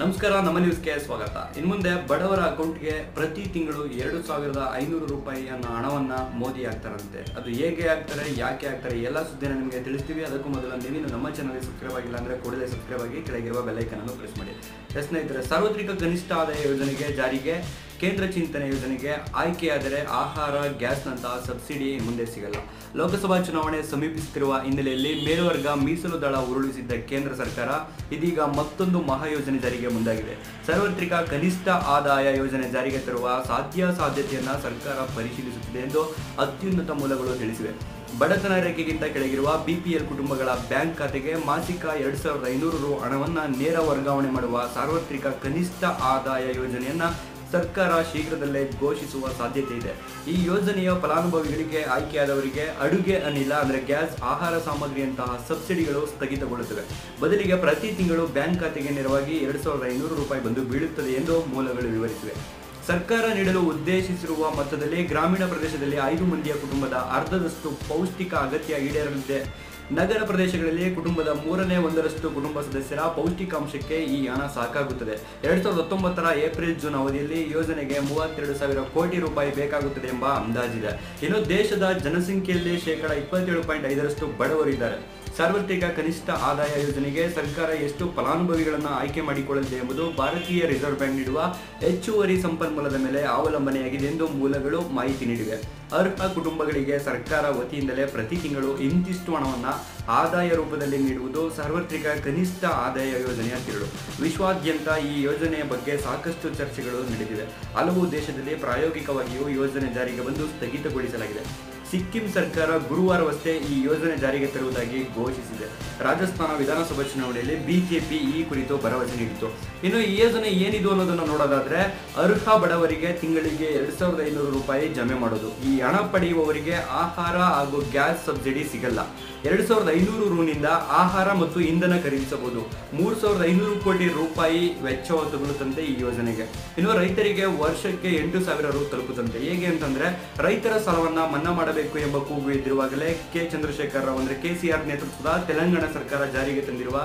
ನಮಸ್ಕಾರ, ನಮ್ಮ ನ್ಯೂಸ್ಗೆ ಸ್ವಾಗತ. ಇನ್ನು ಮುಂದೆ ಬಡವರ ಅಕೌಂಟ್ಗೆ ಪ್ರತಿ ತಿಂಗಳು ಎರಡು ಸಾವಿರದ ಐನೂರು ರೂಪಾಯಿ ಅನ್ನೋ ಹಣವನ್ನ ಮೋದಿ ಆಗ್ತಾರಂತೆ ಅದು ಹೇಗೆ ಆಗ್ತಾರೆ ಯಾಕೆ ಆಗ್ತಾರೆ ಎಲ್ಲ ಸುದ್ದಿನ ನಿಮಗೆ ತಿಳಿಸ್ತೀವಿ. ಅದಕ್ಕೂ ಮೊದಲು ನೀವು ನಮ್ಮ ಚಾನಲ್ಗೆ ಸಬ್ಸ್ಕ್ರೈಬ್ ಆಗಿಲ್ಲ ಅಂದ್ರೆ ಕೂಡಲೇ ಸಬ್ಸ್ಕ್ರೈಬ್ ಆಗಿ ಕೆಳಗಿರುವ ಬೆಲ್ಲೈಕನ್ ಅನ್ನು ಪ್ರೆಸ್ ಮಾಡಿ. ಎಸ್ ಸ್ನೇಹಿತರೆ ಸಾರ್ವತ್ರಿಕ ಕನಿಷ್ಠ ಆದಾಯ ಯೋಜನೆಗೆ ಜಾರಿಗೆ ಕೇಂದ್ರ ಚಿಂತನೆ ಯೋಜನೆಗೆ ಆಯ್ಕೆಯಾದರೆ ಆಹಾರ ಗ್ಯಾಸ್ನಂತಹ ಸಬ್ಸಿಡಿ ಮುಂದೆ ಸಿಗಲ್ಲ. ಲೋಕಸಭಾ ಚುನಾವಣೆ ಸಮೀಪಿಸುತ್ತಿರುವ ಹಿನ್ನೆಲೆಯಲ್ಲಿ ಮೇಲ್ವರ್ಗ ಮೀಸಲು ದಳ ಉರುಳಿಸಿದ್ದ ಕೇಂದ್ರ ಸರ್ಕಾರ ಇದೀಗ ಮತ್ತೊಂದು ಮಹಾಯೋಜನೆ ಜಾರಿಗೆ ಮುಂದಾಗಿದೆ. ಸಾರ್ವತ್ರಿಕ ಕನಿಷ್ಠ ಆದಾಯ ಯೋಜನೆ ಜಾರಿಗೆ ತರುವ ಸಾಧ್ಯ ಸಾಧ್ಯತೆಯನ್ನ ಸರ್ಕಾರ ಪರಿಶೀಲಿಸುತ್ತಿದೆ ಎಂದು ಅತ್ಯುನ್ನತ ಮೂಲಗಳು ತಿಳಿಸಿವೆ. ಬಡತನ ರೇಖೆಗಿಂತ ಕೆಳಗಿರುವ ಬಿಪಿಎಲ್ ಕುಟುಂಬಗಳ ಬ್ಯಾಂಕ್ ಖಾತೆಗೆ ಮಾಸಿಕ ಎರಡು ಸಾವಿರದ ಐನೂರು ರು ಹಣವನ್ನು ನೇರ ವರ್ಗಾವಣೆ ಮಾಡುವ ಸಾರ್ವತ್ರಿಕ ಕನಿಷ್ಠ ಆದಾಯ ಯೋಜನೆಯನ್ನ ಸರ್ಕಾರ ಶೀಘ್ರದಲ್ಲೇ ಘೋಷಿಸುವ ಸಾಧ್ಯತೆ ಇದೆ. ಈ ಯೋಜನೆಯ ಫಲಾನುಭವಿಗಳಿಗೆ ಆಯ್ಕೆಯಾದವರಿಗೆ ಅಡುಗೆ ಅನಿಲ, ಅಂದರೆ ಗ್ಯಾಸ್, ಆಹಾರ ಸಾಮಗ್ರಿಯಂತಹ ಸಬ್ಸಿಡಿಗಳು ಸ್ಥಗಿತಗೊಳ್ಳುತ್ತವೆ. ಬದಲಿಗೆ ಪ್ರತಿ ತಿಂಗಳು ಬ್ಯಾಂಕ್ ಖಾತೆಗೆ ನೇರವಾಗಿ ಎರಡ್ ಸಾವಿರದ ಐನೂರು ರೂಪಾಯಿ ಬಂದು ಬೀಳುತ್ತದೆ ಎಂದು ಮೂಲಗಳು ವಿವರಿಸಿವೆ. ಸರ್ಕಾರ ನೀಡಲು ಉದ್ದೇಶಿಸಿರುವ ಮೊತ್ತದಲ್ಲಿ ಗ್ರಾಮೀಣ ಪ್ರದೇಶದಲ್ಲಿ ಐದು ಮಂದಿಯ ಕುಟುಂಬದ ಅರ್ಧದಷ್ಟು ಪೌಷ್ಟಿಕ ಅಗತ್ಯ ಈಡೇರಲಿದೆ. ನಗರ ಪ್ರದೇಶಗಳಲ್ಲಿ ಕುಟುಂಬದ ಮೂರನೇ ಒಂದರಷ್ಟು ಕುಟುಂಬ ಸದಸ್ಯರ ಪೌಷ್ಟಿಕಾಂಶಕ್ಕೆ ಈ ಹಣ ಸಾಕಾಗುತ್ತದೆ. ಎರಡ್ ಸಾವಿರದ ಹತ್ತೊಂಬತ್ತರ ಏಪ್ರಿಲ್ ಜೂನ್ ಅವಧಿಯಲ್ಲಿ ಯೋಜನೆಗೆ ಮೂವತ್ತೆರಡು ಸಾವಿರ ಕೋಟಿ ರೂಪಾಯಿ ಬೇಕಾಗುತ್ತದೆ ಎಂಬ ಅಂದಾಜಿದೆ ಇನ್ನು ದೇಶದ ಜನಸಂಖ್ಯೆಯಲ್ಲಿ ಶೇಕಡ ಇಪ್ಪತ್ತೇಳು ಪಾಯಿಂಟ್ ಐದರಷ್ಟು ಬಡವರಿದ್ದಾರೆ ಸಾರ್ವತ್ರಿಕ ಕನಿಷ್ಠ ಆದಾಯ ಯೋಜನೆಗೆ ಸರ್ಕಾರ ಎಷ್ಟು ಫಲಾನುಭವಿಗಳನ್ನು ಆಯ್ಕೆ ಮಾಡಿಕೊಳ್ಳಲಿದೆ ಎಂಬುದು ಭಾರತೀಯ ರಿಸರ್ವ್ ಬ್ಯಾಂಕ್ ನೀಡುವ ಹೆಚ್ಚುವರಿ ಸಂಪನ್ಮೂಲದ ಮೇಲೆ ಅವಲಂಬನೆಯಾಗಿದೆ ಎಂದು ಮೂಲಗಳು ಮಾಹಿತಿ ನೀಡಿವೆ. ಅರ್ಹ ಕುಟುಂಬಗಳಿಗೆ ಸರ್ಕಾರ ವತಿಯಿಂದಲೇ ಪ್ರತಿ ತಿಂಗಳು ಇಂತಿಷ್ಟು ಹಣವನ್ನು ಆದಾಯ ರೂಪದಲ್ಲಿ ನೀಡುವುದು ಸಾರ್ವತ್ರಿಕ ಕನಿಷ್ಠ ಆದಾಯ ಯೋಜನೆಯ ತಿರುಳು ವಿಶ್ವಾದ್ಯಂತ ಈ ಯೋಜನೆಯ ಬಗ್ಗೆ ಸಾಕಷ್ಟು ಚರ್ಚೆಗಳು ನಡೆದಿವೆ. ಹಲವು ದೇಶದಲ್ಲಿ ಪ್ರಾಯೋಗಿಕವಾಗಿಯೂ ಯೋಜನೆ ಜಾರಿಗೆ ಬಂದು ಸ್ಥಗಿತಗೊಳಿಸಲಾಗಿದೆ. ಸಿಕ್ಕಿಂ ಸರ್ಕಾರ ಗುರುವಾರವಷ್ಟೇ ಈ ಯೋಜನೆ ಜಾರಿಗೆ ತರುವುದಾಗಿ ಘೋಷಿಸಿದೆ. ರಾಜಸ್ಥಾನ ವಿಧಾನಸಭಾ ಚುನಾವಣೆಯಲ್ಲಿ ಬಿಜೆಪಿ ಈ ಕುರಿತು ಭರವಸೆ ನೀಡಿತು ಇನ್ನು ಈ ಯೋಜನೆ ಏನಿದು ಅನ್ನೋದನ್ನು ನೋಡೋದಾದ್ರೆ ಅರ್ಹ ಬಡವರಿಗೆ ತಿಂಗಳಿಗೆ ಎರಡ್ ಸಾವಿರದ ಐನೂರು ರೂಪಾಯಿ ಜಮೆ ಮಾಡೋದು. ಈ ಹಣ ಪಡೆಯುವವರಿಗೆ ಆಹಾರ ಹಾಗೂ ಗ್ಯಾಸ್ ಸಬ್ಸಿಡಿ ಸಿಗಲ್ಲ. ಎರಡ್ ಸಾವಿರದ ಐನೂರು ರೂನಿಂದ ಆಹಾರ ಮತ್ತು ಇಂಧನ ಖರೀದಿಸಬಹುದು. ಮೂರು ಸಾವಿರದ ಐನೂರು ಕೋಟಿ ರೂಪಾಯಿ ವೆಚ್ಚವ ತಗುಲುತ್ತಂತೆ ಈ ಯೋಜನೆಗೆ. ಇನ್ನು ರೈತರಿಗೆ ವರ್ಷಕ್ಕೆ ಎಂಟು ಸಾವಿರ ರು ತಲುಪುತ್ತಂತೆ. ಹೇಗೆ ಅಂತಂದ್ರೆ ರೈತರ ಸಾಲವನ್ನ ಮನ್ನಾ ಮಾಡಬೇಕು ಎಂಬ ಕೂಗು ಎದ್ದಿರುವಾಗಲೇ ಕೆ ಚಂದ್ರಶೇಖರ್ ರಾವ್ ಅಂದ್ರೆ ಕೆಸಿಆರ್ ನೇತೃತ್ವದ ತೆಲಂಗಾಣ ಸರ್ಕಾರ ಜಾರಿಗೆ ತಂದಿರುವ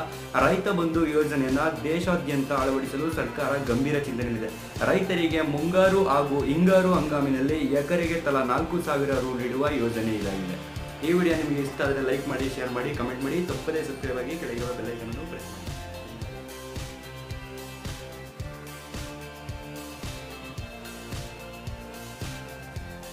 ರೈತ ಬಂಧು ಯೋಜನೆಯನ್ನ ದೇಶಾದ್ಯಂತ ಅಳವಡಿಸಲು ಸರ್ಕಾರ ಗಂಭೀರ ಚಿಂತನೆಯಲ್ಲಿದೆ. ರೈತರಿಗೆ ಮುಂಗಾರು ಹಾಗೂ ಹಿಂಗಾರು ಹಂಗಾಮಿನಲ್ಲಿ ಎಕರೆಗೆ ತಲಾ ನಾಲ್ಕು ಸಾವಿರ ರು ನೀಡುವ ಯೋಜನೆ ಇದಾಗಿದೆ. ಈ ವಿಡಿಯೋ ನಿಮಗೆ ಇಷ್ಟ ಆದರೆ ಲೈಕ್ ಮಾಡಿ, ಶೇರ್ ಮಾಡಿ, ಕಮೆಂಟ್ ಮಾಡಿ. ತಪ್ಪದೇ ಸಬ್ಸ್ಕ್ರೈಬ್ ಆಗಿ ಕೆಳಗಿರುವ ಬೆಲ್ಲೈಕನ್ನು ಪ್ರೆಸ್ ಮಾಡಿ.